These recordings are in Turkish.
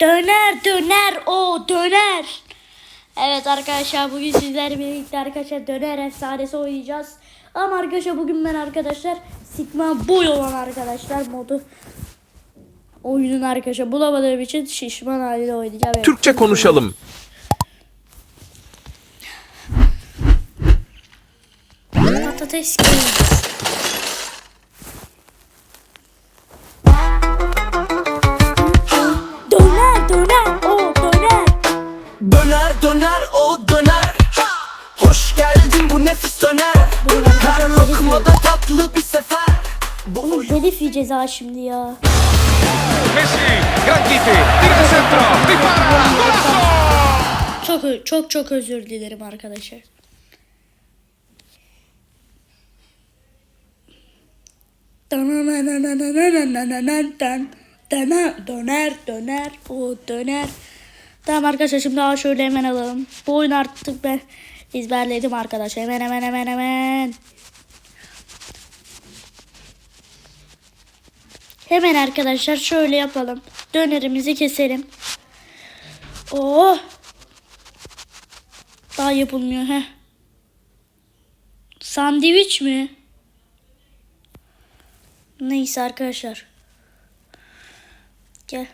Döner döner o döner. Evet arkadaşlar bugün sizlerle birlikte arkadaşlar döner efsanesi oynayacağız. Ama arkadaşlar bugün ben arkadaşlar Sigma boy olan arkadaşlar modu oyunun arkadaşlar bulamadığım için şişman haliyle oynayacağım. Evet. Türkçe konuşalım. Patates games. Telif yiyeceğiz ha şimdi ya. Messi, gran kiti, tira centro, dispara, golazo! Çok çok çok özür dilerim arkadaşlar. Döner döner o döner. Tamam arkadaşlar şimdi daha şöyle hemen alalım. Bu oyunu artık ben ezberledim arkadaşlar. Hemen hemen hemen hemen. Hemen arkadaşlar şöyle yapalım. Dönerimizi keselim. Oh. Daha yapılmıyor he. Sandviç mi? Neyse arkadaşlar. Gel.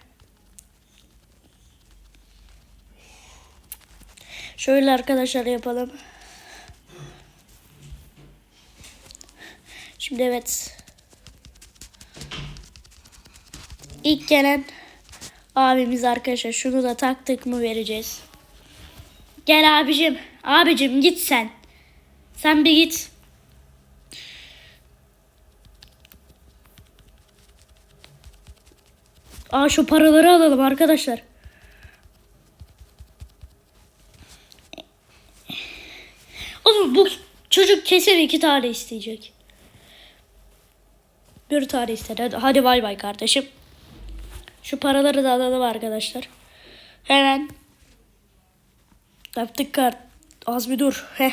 Şöyle arkadaşlar yapalım. Şimdi evet. İlk gelen abimiz arkadaşlar şunu da taktık mı vereceğiz. Gel abicim. Abicim git sen. Sen bir git. Aa şu paraları alalım arkadaşlar. Oğlum bu çocuk kesin iki tane isteyecek. Bir tane ister. Hadi, hadi bay bay kardeşim. Şu paraları da alalım arkadaşlar. Hemen. Yaptık kart. Az bir dur. Heh.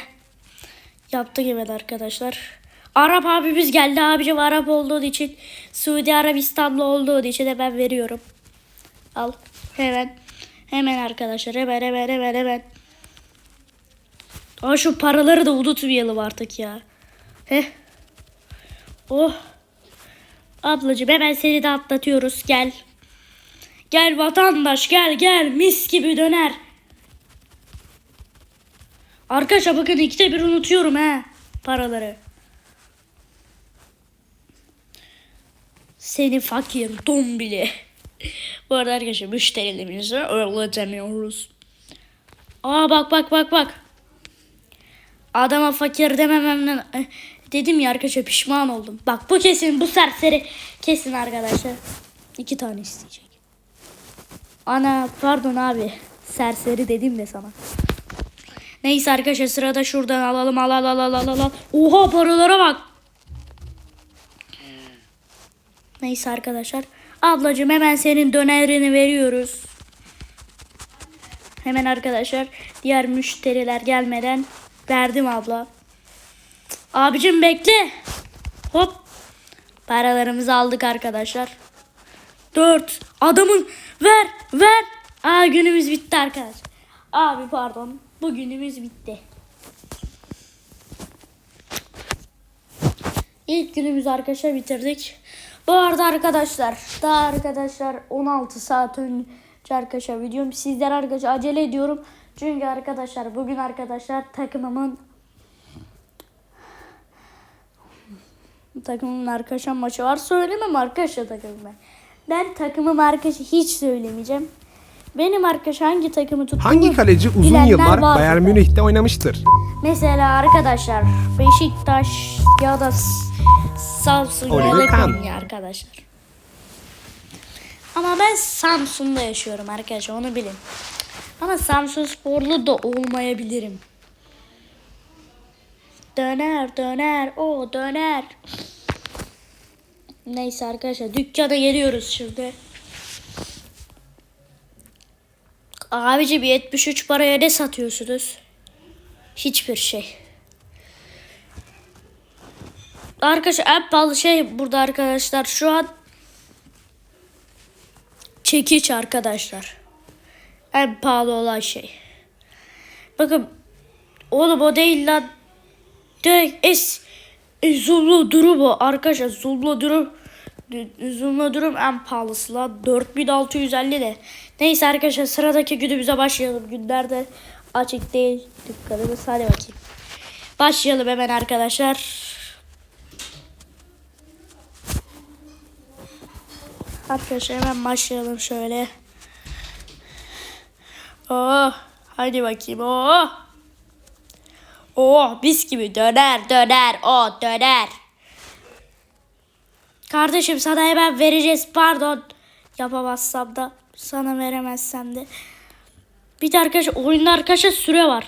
Yaptık hemen arkadaşlar. Arap abimiz geldi abicim Arap olduğu için Suudi Arabistanlı olduğu için de ben veriyorum. Al. Hemen. Hemen arkadaşlar hemen hemen hemen hemen. Aa şu paraları da unutmayalım artık ya. Heh. Oh. Ablacığım hemen seni de atlatıyoruz. Gel. Gel vatandaş gel gel mis gibi döner. Arkadaşlar bakın ikide bir unutuyorum he paraları. Seni fakir dombili. Bu arada arkadaşlar müşterilerimize öyle demiyoruz. Aa bak bak bak bak. Adama fakir demememden eh, dedim ya arkadaşlar pişman oldum. Bak bu kesin bu serseri kesin arkadaşlar. İki tane isteyecek. Ana pardon abi. Serseri dedim de sana. Neyse arkadaşlar sırada şuradan alalım al al al al al al. Oha paralara bak. Neyse arkadaşlar. Ablacığım hemen senin dönerini veriyoruz. Hemen arkadaşlar diğer müşteriler gelmeden verdim abla. Abicim bekle. Hop. Paralarımızı aldık arkadaşlar. Dört. Adamın ver ver. Aa günümüz bitti arkadaşlar. Abi pardon. Bugünümüz bitti. İlk günümüzü arkadaşlar bitirdik. Bu arada arkadaşlar daha arkadaşlar 16 saat önce arkadaşlar videom sizler arkadaşlar acele ediyorum. Çünkü arkadaşlar bugün arkadaşlar takımımın takımımın arkadaşlar maçı var. Söylemem arkadaşlar takımım ben. Ben takımım arkadaşlar hiç söylemeyeceğim. Benim arkadaşlar hangi takımı tuttuğumu Hangi kaleci uzun bilenler yıllar vardır Bayern. Münih'te oynamıştır? Mesela arkadaşlar Beşiktaş ya da Samsun ya Oliver da Kahn. Konya arkadaşlar. Ama ben Samsun'da yaşıyorum arkadaşlar onu bilin. Ama Samsun sporlu da olmayabilirim. Döner döner o döner. Neyse arkadaşlar dükkana geliyoruz şimdi. Abici bir 73 paraya ne satıyorsunuz? Hiçbir şey. Arkadaşlar en pahalı şey burada arkadaşlar şu an çekiç arkadaşlar. En pahalı olan şey. Bakın oğlum o değil lan. Direkt es e, Zullu durum o. Arkadaşlar Zullu durum Zullu durum en pahalısı lan. 4650 de. Neyse arkadaşlar sıradaki günümüze başlayalım. Günlerde açık değil dükkanımız. Hadi bakayım. Başlayalım hemen arkadaşlar. Arkadaşlar hemen başlayalım şöyle. Oh, hadi bakayım. Oh. Oh, bis gibi döner, döner, oh döner. Kardeşim sana hemen vereceğiz. Pardon. Yapamazsam da sana veremezsem de. Bir de arkadaş oyunda arkadaşlar süre var.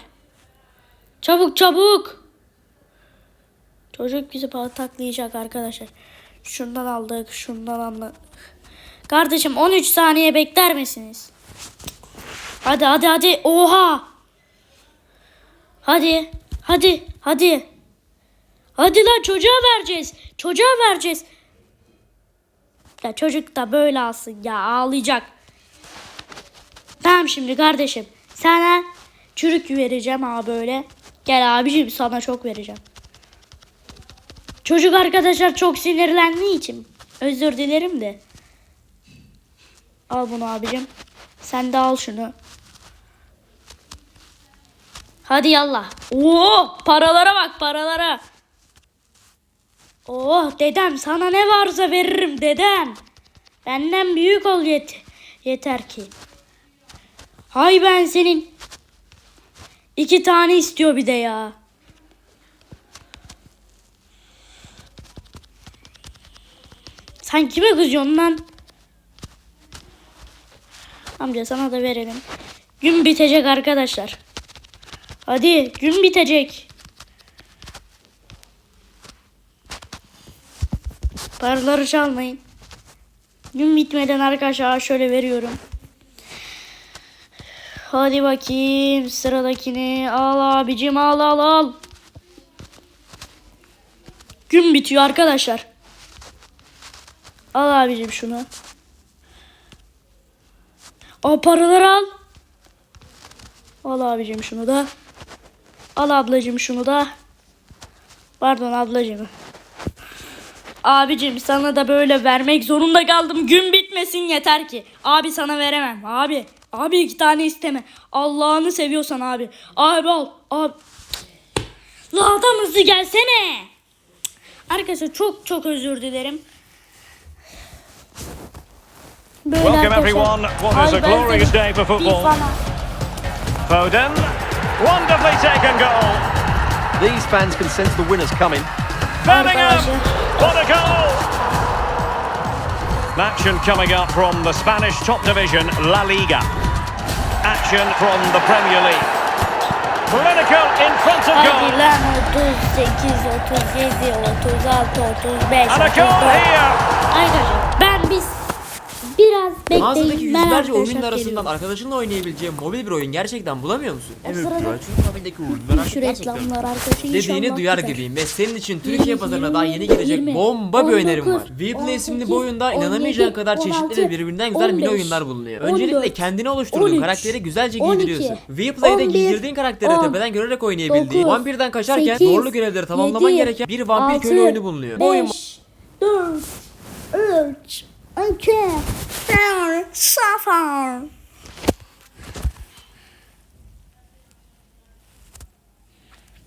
Çabuk çabuk. Çocuk bizi pataklayacak arkadaşlar. Şundan aldık, şundan aldık. Kardeşim 13 saniye bekler misiniz? Hadi hadi hadi. Oha. Hadi. Hadi. Hadi. Hadi lan çocuğa vereceğiz. Çocuğa vereceğiz. Ya çocuk da böyle alsın ya ağlayacak. Tamam şimdi kardeşim. Sana çürük vereceğim ha böyle. Gel abicim sana çok vereceğim. Çocuk arkadaşlar çok sinirlendiği için özür dilerim de. Al bunu abicim. Sen de al şunu. Hadi yallah. Oo, paralara bak paralara. Oh dedem sana ne varsa veririm dedem. Benden büyük ol yet yeter ki. Hay ben senin. İki tane istiyor bir de ya. Sen kime kızıyorsun lan? Amca sana da verelim. Gün bitecek arkadaşlar. Hadi gün bitecek. Paraları çalmayın. Gün bitmeden arkadaşlar şöyle veriyorum. Hadi bakayım sıradakini al abicim al al al. Gün bitiyor arkadaşlar. Al abicim şunu. O paraları al. Al abicim şunu da. Al ablacım şunu da. Pardon ablacım. Abicim sana da böyle vermek zorunda kaldım. Gün bitmesin yeter ki. Abi sana veremem. Abi. Abi iki tane isteme. Allah'ını seviyorsan abi. Abi al. Abi. La adam hızlı gelsene. Arkadaşlar çok çok özür dilerim. Böyle Welcome arkadaşlar. everyone. What is a glorious day for football. Foden, wonderfully taken goal. These fans can sense the winners coming. Birmingham, Arkadaşlar. what a goal! Action coming up from the Spanish top division, La Liga. Action from the Premier League. Clinical in front of goal. lan 38, 37, 36, 35, And a goal 34. here. Biraz Mağazadaki bekleyin. Ben yüzlerce arkadaşlar oyunun arasından geliyorum. arkadaşınla oynayabileceğin mobil bir oyun gerçekten bulamıyor musun? Evet, sırada- mobilindeki oyunlar artık Şu gerçekten reklamlar arkadaşlar dediğini inşallah duyar güzel. gibiyim ve senin için Türkiye 20, pazarına daha yeni gelecek 20, bomba bir önerim var. 19, Vplay isimli 18, bu oyunda inanamayacağın 17, kadar çeşitli 16, ve birbirinden güzel mini 15, oyunlar bulunuyor. 14, Öncelikle kendine oluşturduğun 13, karakteri güzelce 12, giydiriyorsun. Vplay'de 11, giydirdiğin karakteri 10, tepeden görerek oynayabildiğin, 9, vampirden kaçarken 8, zorlu görevleri tamamlaman 7, gereken bir vampir köylü oyunu bulunuyor. Bu oyun 5, 4, 3, 2, 1, 0.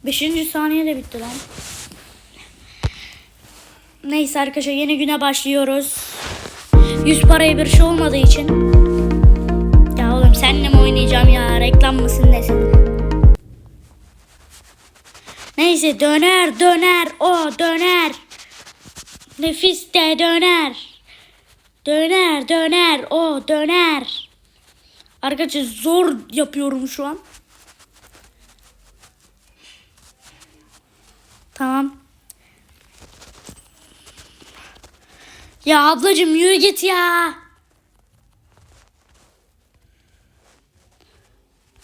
Beşinci saniye de bitti lan. Neyse arkadaşlar yeni güne başlıyoruz. Yüz paraya bir şey olmadığı için. Ya oğlum senle mi oynayacağım ya? Reklam mısın nesin? Neyse döner döner o döner. Nefis de döner. Döner döner o döner. Arkadaşlar zor yapıyorum şu an. Tamam. Ya ablacığım yürü git ya.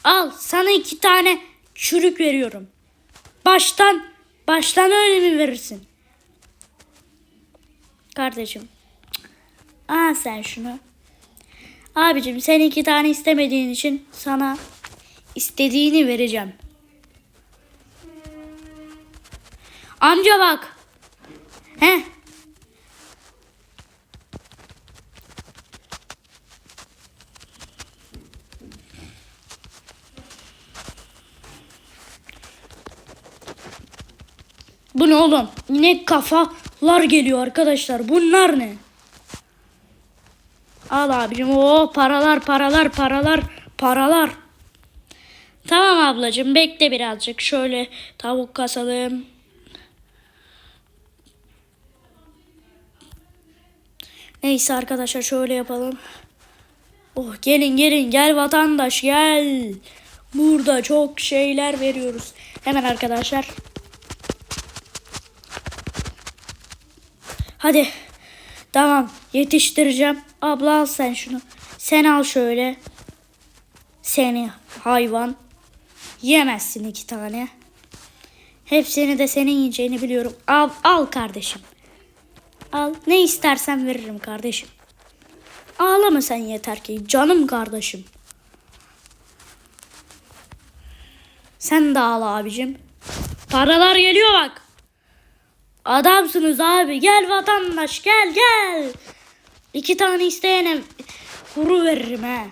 Al sana iki tane çürük veriyorum. Baştan baştan öyle mi verirsin? Kardeşim. Al sen şunu. Abicim sen iki tane istemediğin için sana istediğini vereceğim. Amca bak. He? Bu ne oğlum? Yine kafalar geliyor arkadaşlar. Bunlar ne? Al abicim. O paralar paralar paralar paralar. Tamam ablacığım bekle birazcık. Şöyle tavuk kasalım. Neyse arkadaşlar şöyle yapalım. Oh gelin gelin gel vatandaş gel. Burada çok şeyler veriyoruz. Hemen arkadaşlar. Hadi. Tamam yetiştireceğim. Abla al sen şunu. Sen al şöyle. Seni hayvan. Yemezsin iki tane. Hepsini de senin yiyeceğini biliyorum. Al, al kardeşim. Al. Ne istersen veririm kardeşim. Ağlama sen yeter ki. Canım kardeşim. Sen de ağla abicim. Paralar geliyor bak. Adamsınız abi. Gel vatandaş gel gel. İki tane isteyene kuru veririm he.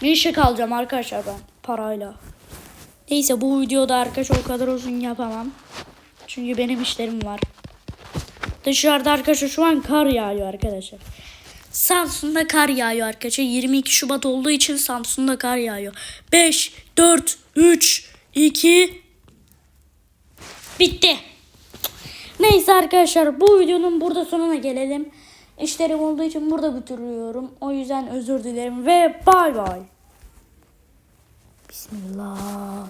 Milkshake alacağım arkadaşlar ben parayla. Neyse bu videoda arkadaşlar o kadar uzun yapamam. Çünkü benim işlerim var. Dışarıda arkadaşlar şu an kar yağıyor arkadaşlar. Samsun'da kar yağıyor arkadaşlar. 22 Şubat olduğu için Samsun'da kar yağıyor. 5, 4, 3, 2, bitti. Neyse arkadaşlar bu videonun burada sonuna gelelim. İşlerim olduğu için burada bitiriyorum. O yüzden özür dilerim ve bay bay. Bismillah.